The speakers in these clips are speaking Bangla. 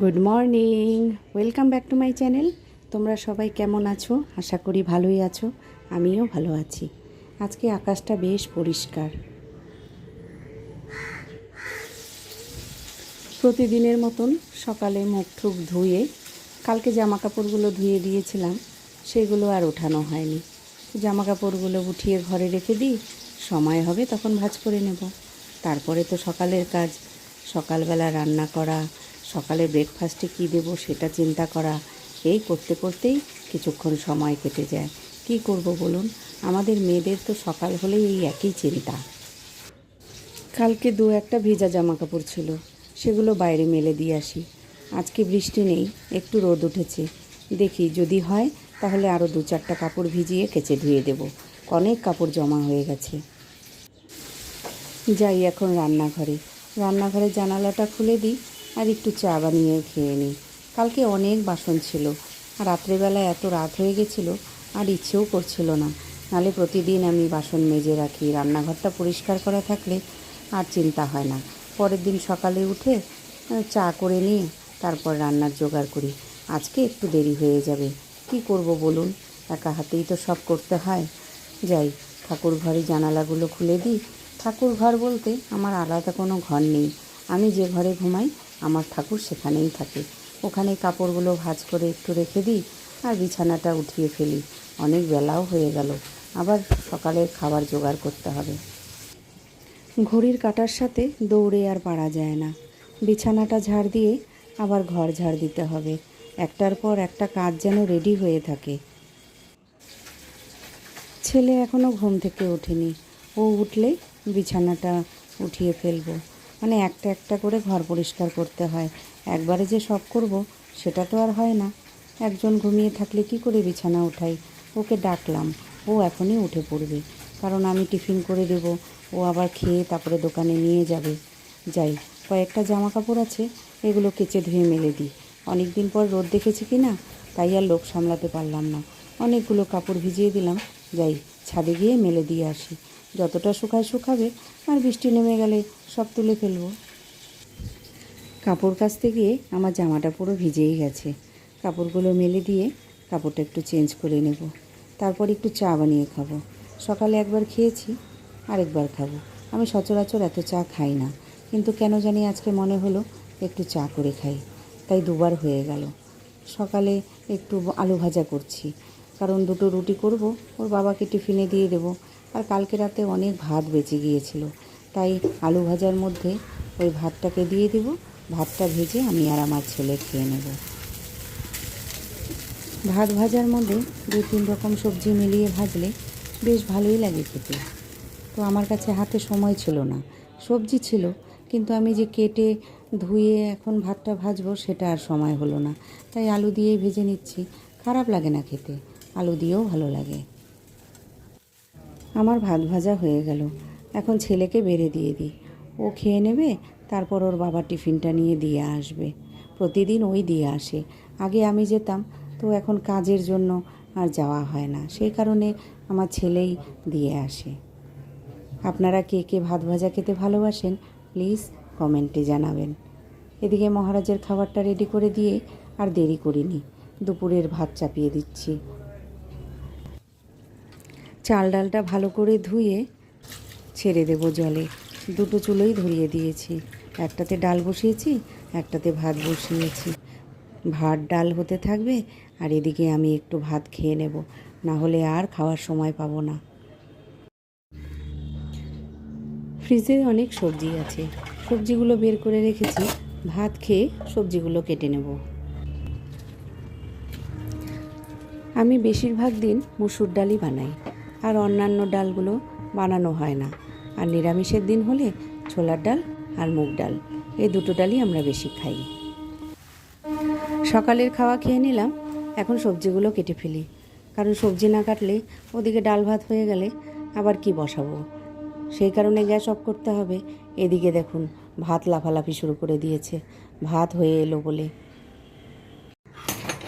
Good morning welcome back to my channel তোমরা সবাই কেমন আছো? আশা করি ভালোই আছো। আমিও ভালো আছি। আজকে আকাশটা বেশ পরিষ্কার। প্রতিদিনের মতন সকালে মুখ ঠুক ধুয়ে কালকে জামা কাপড়গুলো ধুয়ে দিয়েছিলাম, সেগুলো আর ওঠানো হয়নি। জামা কাপড়গুলো উঠিয়ে ঘরে রেখে দিই, সময় হবে তখন ভাঁজ করে নেব। তারপরে তো সকালের কাজ, সকালবেলা রান্না করা সকালে ব্রেকফাস্টে কী দেবো সেটা চিন্তা করা। এই করতে করতেই কিছুক্ষণ সময় কেটে যায়। কি করব বলুন? আমাদের মেয়েদের তো সকাল হলেই এই একই চিন্তা। কালকে দু একটা ভেজা জামা কাপড় ছিল, সেগুলো বাইরে মেলে দিয়ে আসি। আজকে বৃষ্টি নেই, একটু রোদ উঠেছে। দেখি যদি হয়, তাহলে আরও দু চারটা কাপড় ভিজিয়ে কেচে ধুয়ে দেব। অনেক কাপড় জমা হয়ে গেছে। যাই এখন রান্নাঘরে। রান্নাঘরের জানালাটা খুলে দিই। আর একটু চা বানিয়ে খেয়ে নিই কালকে অনেক বাসন ছিল আর রাত্রেবেলা এত রাত হয়ে গেছিল আর ইচ্ছেও করছিল না। নালে প্রতিদিন আমি বাসন মেজে রাখি, রান্নাঘরটা পরিষ্কার করা থাকলে আর চিন্তা হয় না। পরের দিন সকালে উঠে চা করে নিয়ে তারপর রান্নার জোগাড় করি। আজকে একটু দেরি হয়ে যাবে। কি করব বলুন? একা হাতেই তো সব করতে হয়। যাই, ঠাকুর ঘরে জানালাগুলো খুলে দিই। ঠাকুর ঘর বলতে আমার আলাদা কোনো ঘর নেই। আমি যে ঘরে ঘুমাই আমার ঠাকুর সেখানেই থাকে। ওখানে কাপড়গুলো ভাঁজ করে একটু রেখে দিই আর বিছানাটা উঠিয়ে ফেলি। অনেক বেলাও হয়ে গেল। আবার সকালের খাবার জোগাড় করতে হবে। ঘড়ির কাটার সাথে দৌড়ে আর পারা যায় না। বিছানাটা ঝাড় দিয়ে আবার ঘর ঝাড় দিতে হবে। একটার পর একটা কাজ যেন রেডি হয়ে থাকে। ছেলে এখনও ঘুম থেকে ওঠেনি। ও উঠলে বিছানাটা উঠিয়ে ফেলব। মানে একটা একটা করে ঘর পরিষ্কার করতে হয়। একবারে যে সব করব, সেটা তো আর হয় না। একজন ঘুমিয়ে থাকলে কি করে বিছানা উঠাই? ওকে ডাকলাম। ও এখনই উঠে পড়বে। কারণ আমি টিফিন করে দেব। ও আবার খেয়ে তারপরে দোকানে নিয়ে যাবে। যাই, কয়েকটা জামা কাপড় আছে, এগুলো কেচে ধুয়ে মেলে দিই। অনেক দিন পর রোদ দেখেছি কি না? তাই আর লোক সামলাতে পারলাম না। অনেকগুলো কাপড় ভিজিয়ে দিলাম। যাই, ছাদে গিয়ে মেলে দিয়ে আসি। যতটা শুকায় শুকাবে, আর বৃষ্টি নেমে গেলে সব তুলে ফেলব। কাপড় কাচতে গিয়ে আমার জামাটা পুরো ভিজেই গেছে। কাপড়গুলো মেলে দিয়ে কাপড়টা একটু চেঞ্জ করে নেব। তারপর একটু চা বানিয়ে খাব। সকালে একবার খেয়েছি, আরেকবার খাব। আমি সচরাচর এত চা খাই না, কিন্তু কেন জানি আজকে মনে হলো একটু চা করে খাই। তাই দুবার হয়ে গেল। সকালে একটু আলু ভাজা করছি, কারণ দুটো রুটি করব, ওর বাবাকে টিফিনে দিয়ে দেব। আর কালকে রাতে অনেক ভাত বেঁচে গিয়েছিল। তাই আলু ভাজার মধ্যে ওই ভাতটাকে দিয়ে দেব। ভাতটা ভেজে আমি আর আমার ছেলে খেয়ে নেব। ভাত ভাজার মধ্যে দু তিন রকম সবজি মিলিয়ে ভাজলে বেশ ভালোই লাগে খেতে। তো আমার কাছে হাতে সময় ছিল না। সবজি ছিল, কিন্তু আমি যে কেটে ধুয়ে এখন ভাতটা ভাজবো সেটা আর সময় হলো না। তাই আলু দিয়েই ভেজে নিচ্ছি। খারাপ লাগে না খেতে। আলু দিয়েও ভালো লাগে। আমার ভাত ভাজা হয়ে গেল। এখন ছেলেকে বেড়ে দিয়ে দিই। ও খেয়ে নেবে, তারপর ওর বাবা টিফিনটা নিয়ে দিয়ে আসবে। প্রতিদিন ওই দিয়ে আসে। আগে আমি যেতাম, তো এখন কাজের জন্য আর যাওয়া হয় না। সেই কারণে আমার ছেলেই দিয়ে আসে। আপনারা কে কে ভাত ভাজা খেতে ভালোবাসেন, প্লিজ কমেন্টে জানাবেন। এদিকে মহারাজের খাবারটা রেডি করে দিয়ে আর দেরি করিনি। দুপুরের ভাত চাপিয়ে দিচ্ছি। চাল ডালটা ভালো করে ধুয়ে ছেড়ে দেব জলে। দুটো চুলোই ধরিয়ে দিয়েছি। একটাতে ডাল বসিয়েছি, একটাতে ভাত বসিয়েছি। ভাত, ডাল হতে থাকবে আর এদিকে আমি একটু ভাত খেয়ে নেব। না হলে আর খাওয়ার সময় পাবো না। ফ্রিজে অনেক সবজি আছে। সবজিগুলো বের করে রেখেছি। ভাত খেয়ে সবজিগুলো কেটে নেব। আমি বেশিরভাগ দিন মুসুর ডালই বানাই। আর অন্যান্য ডালগুলো বানানো হয় না। আর নিরামিষের দিন হলে ছোলার ডাল আর মুগ ডাল এই দুটো ডালই আমরা বেশি খাই। সকালের খাওয়া খেয়ে নিলাম, এখন সবজিগুলো কেটে ফেলি। কারণ সবজি না কাটলে ওদিকে ডাল ভাত হয়ে গেলে আবার কি বসাবো? সেই কারণে গ্যাস অফ করতে হবে। এদিকে দেখুন, ভাত লাফালাফি শুরু করে দিয়েছে। ভাত হয়ে এলো বলে।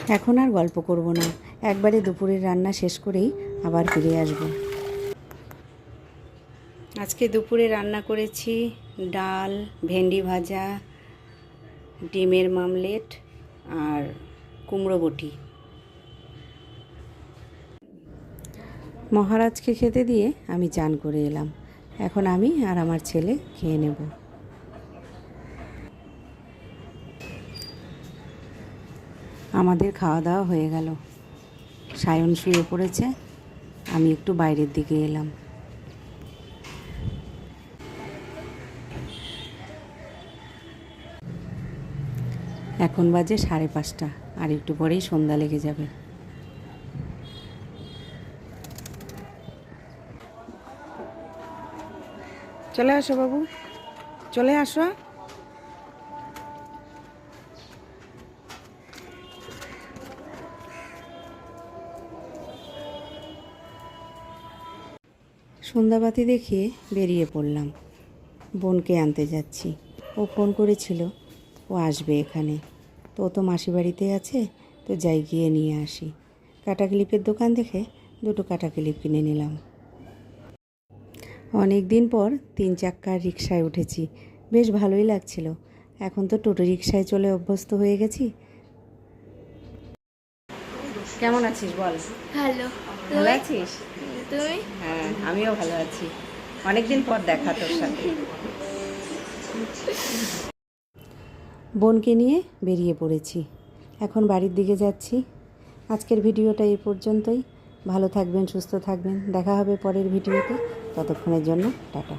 এখন আর গল্প করব না। একবারে দুপুরের রান্না শেষ করেই আবার ফিরে আসব। আজকে দুপুরে রান্না করেছি ডাল ভেন্ডি ভাজা ডিমের মামলেট আর কুমড়ো বটি। মহারাজকে খেতে দিয়ে আমি চান করে এলাম। এখন আমি আর আমার ছেলে খেয়ে নেব। আমাদের খাওয়া দাওয়া হয়ে গেল। সায়ন শুয়ে পড়েছে। আমি একটু বাইরের দিকে এলাম। এখন বাজে সাড়ে পাঁচটা, আর একটু পরেই সন্ধ্যা লেগে যাবে। চলে আসো বাবু। চলে আসো। সন্ধ্যাবাতি দেখিয়ে বেরিয়ে পড়লাম। বোনকে আনতে যাচ্ছি। ও ফোন করেছিল ও আসবে এখানে। তো ও তো মাসি বাড়িতে আছে তো যাই গিয়ে নিয়ে আসি। কাটা ক্লিপের দোকান দেখে দুটো কাটা ক্লিপ কিনে নিলাম। অনেক দিন পর তিন চাক্কার রিক্সায় উঠেছি। বেশ ভালোই লাগছিল। এখন তো টোটো রিক্সায় চলে অভ্যস্ত হয়ে গেছি। কেমন আছিস বল? ভালো। ভালো আছিস? তুমি? হ্যাঁ আমিও ভালো আছি। অনেক দিন পর দেখা তোর সাথে। বোনকে নিয়ে বেরিয়ে পড়েছি। এখন বাড়ির দিকে যাচ্ছি। আজকের ভিডিওটা এই পর্যন্তই। ভালো থাকবেন সুস্থ থাকবেন। দেখা হবে পরের ভিডিওতে। ততক্ষণের জন্য টাটা।